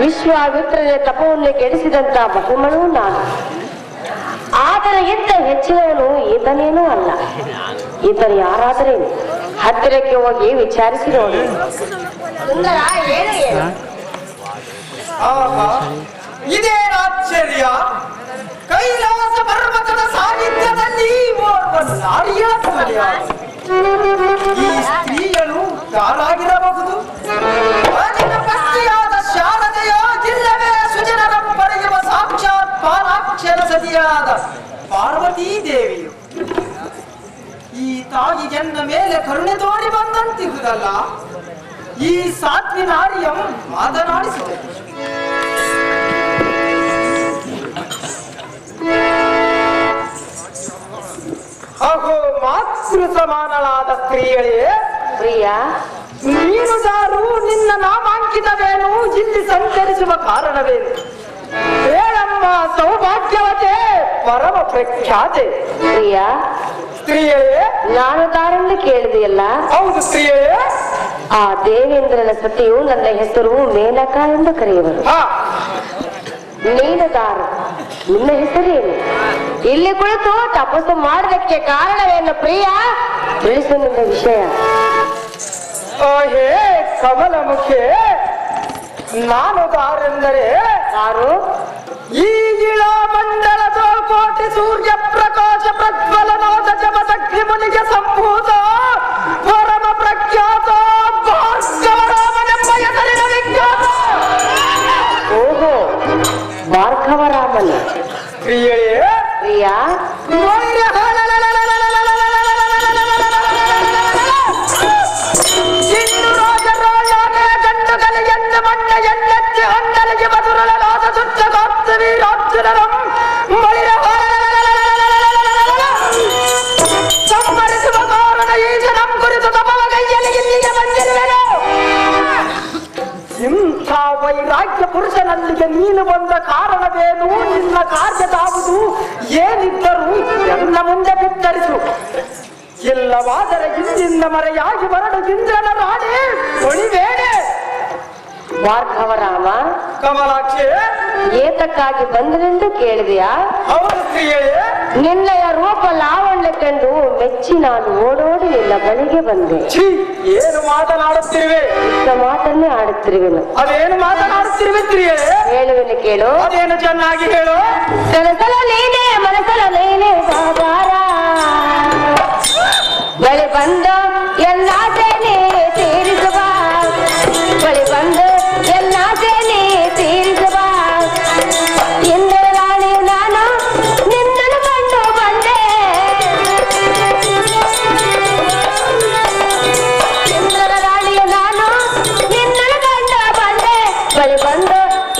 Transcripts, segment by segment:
ವಿಶ್ವಾಮಿತ್ರನ ತಪವನ್ನು ಕೆಡಿಸಿದಂತ ಬಹುಮಳು ನಾನು. ಆದರೆ ಇದ್ದ ಹೆಚ್ಚಿನವನು ಈತನೇನೂ ಅಲ್ಲ. ಈತನು ಯಾರಾದರೇನು ಹತ್ತಿರಕ್ಕೆ ಹೋಗಿ ವಿಚಾರಿಸಿ ನೋಡಿ ಇದೇನು ಆಶ್ಚರ್ಯ. ಕೈಲಾಸ ಪರ್ವತದ ಸಾಹಿತ್ಯದಲ್ಲಿ ಓರ್ವ ನಾರಿಯ ಈ ಸ್ತ್ರೀಯನು ಯಾರಾಗಿರಬಹುದು ಅಜಿನ ಪತ್ನಿಯಾದ ಶಾರದೆಯ ಜಿಲ್ಲವೇ ಸುಜನರ ಪಡೆಯುವ ಸಾಕ್ಷಾತ್ ಪಾಲಾಕ್ಷರ ಸತಿಯಾದ ಪಾರ್ವತೀ ದೇವಿಯು ಈ ತಾಯಿ ಜನ್ನ ಮೇಲೆ ಕರುಣೆ ತೋರಿ ಬಂದಂತಿರುವುದಲ್ಲ, ಈ ಸಾತ್ವಿ ನಾರಿಯಂ ಮಾತನಾಡಿಸಿದೆ ಸಮಾನಳಾದ ಸ್ತ್ರೀಯೇ ಪ್ರಿಯ ನೀನು ಯಾರು ನಿನ್ನ ನಾಮಾಂಕಿತವೇನು? ಇಲ್ಲಿ ಸಂಚರಿಸುವ ಕಾರಣವೇನು? ಹೇಳಮ್ಮ ಸೌಭಾಗ್ಯವತೆ ಪರಮ ಪ್ರಖ್ಯಾತೆ. ಪ್ರಿಯ ಸ್ತ್ರೀಯೇ ನಾನು ದಾರನ್ನು ಕೇಳಿದೆಯಲ್ಲ? ಹೌದು ಸ್ತ್ರೀಯೇ ಆ ದೇವೇಂದ್ರನ ಸತಿಯು ನನ್ನ ಹೆಸರು ಮೇನಕ ಎಂದು ಕರೆಯುವರು. ದಾರು ನಿನ್ನ ಹೆಸರೇನು ಇಲ್ಲಿ ಕುಳಿತು ತಪಸ್ಸು ಮಾಡಲಿಕ್ಕೆ ಕಾರಣವೇನು ಪ್ರಿಯ? ತಿಳಿಸು ನಿನ್ನ ವಿಷಯ ಹೇ ಕಮಲ ಮುಖೆ ನಾನು ದಾರೆಂದರೆ ಯಾರು? ಈ ಮಂಡಲ ಮಂಡಲದ ಕೋಟಿ ಸೂರ್ಯ ಪ್ರಕಾಶ ಪ್ರಜ್ವಲನಾದ ಜಮದಗ್ನಿ ಮುನಿಗೆ ಸಂಭೂತ ಭಾರ್ಗವರಾಮನ ಪ್ರಿಯ ಪ್ರಿಯ ಪುರುಷನಲ್ಲಿಗೆ ನೀನು ಬಂದ ಕಾರಣವೇನು? ನಿನ್ನ ಕಾರ್ಯದಾವುದು ಏನಿದ್ದರೂ ನನ್ನ ಮುಂದೆ ಬಿತ್ತರಿಸು. ಇಲ್ಲವಾದರೆ ಇಂದಿನ ಮರೆಯಾಗಿ ಬರಡು ಇಂದ್ರನ ರಾಣಿ ಒಳಿಬೇಡೆ ಭಾರ್ಗವರಾಮ ಕಮಲಾಕ್ಷಿ ಏತಕ್ಕಾಗಿ ಬಂದನೆಂದು ಕೇಳಿದೆಯಾ? ನಿನ್ನಯ ರೂಪ ಕಂಡು ಮೆಚ್ಚಿ ನಾನು ಓಡೋಡಿ ನಿನ್ನ ಬಳಿಗೆ ಬಂದೆ. ಏನು ಮಾತನಾಡುತ್ತಿರುವೆ? ಇಷ್ಟ ಮಾತನ್ನೇ ಆಡುತ್ತಿರುವೆನು. ಅದೇನು ಮಾತನಾಡುತ್ತಿರುವೆ ಹೇಳುವೆನು ಕೇಳು. ಅದೇನು ಚೆನ್ನಾಗಿ ಹೇಳು? ಕನಸಲ ನೀನೆ ಮನಸಲ ನೀನೆ ಬಳಿ ಬಂದ ಎಲ್ಲ ಸೇನೆ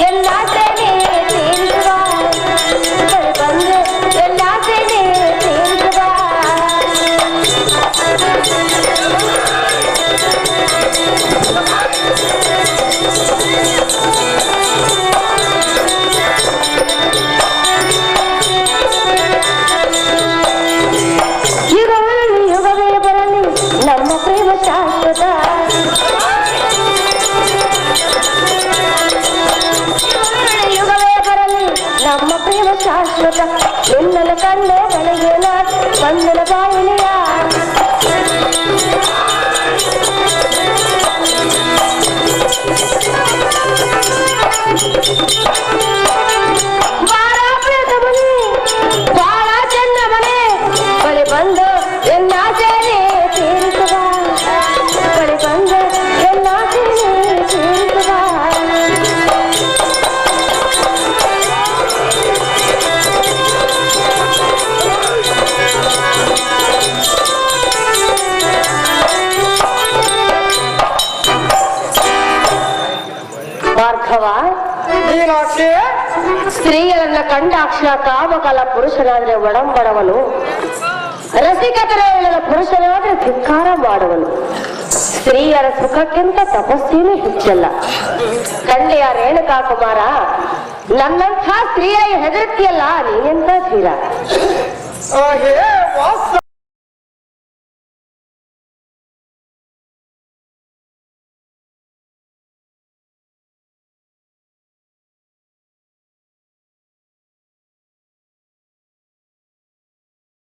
ಬಂದು ಶಾಶ್ವತ ನಿನ್ನಲ ಕಂಡೆ ಬಳಿಗೆ ನಾ ಬಂದನ ಬಾಯಿಲಿಯ ಭಾರ್ಗವ ಮೀನಾಕ್ಷಿ? ಸ್ತ್ರೀಯರನ್ನ ಕಂಡಾಕ್ಷಣ ಕಾಮಕಾಲ ಪುರುಷನಾದ್ರೆ ಒಡಂಬಡವನು. ರಸಿಕತರ ಪುರುಷನಾದ್ರೆ ಧಿಕ್ಕಾರ ಮಾಡುವನು. ಸ್ತ್ರೀಯರ ಸುಖಕ್ಕಿಂತ ತಪಸ್ಸೇನು ಹೆಚ್ಚಲ್ಲ. ಕಂಡೆಯ ರೇಣುಕಾ ಕುಮಾರ ನನ್ನಂಥ ಸ್ತ್ರೀಯ ಹೆದರ್ತಿಯಲ್ಲ ನೀನೆಂತ ಧೀರ?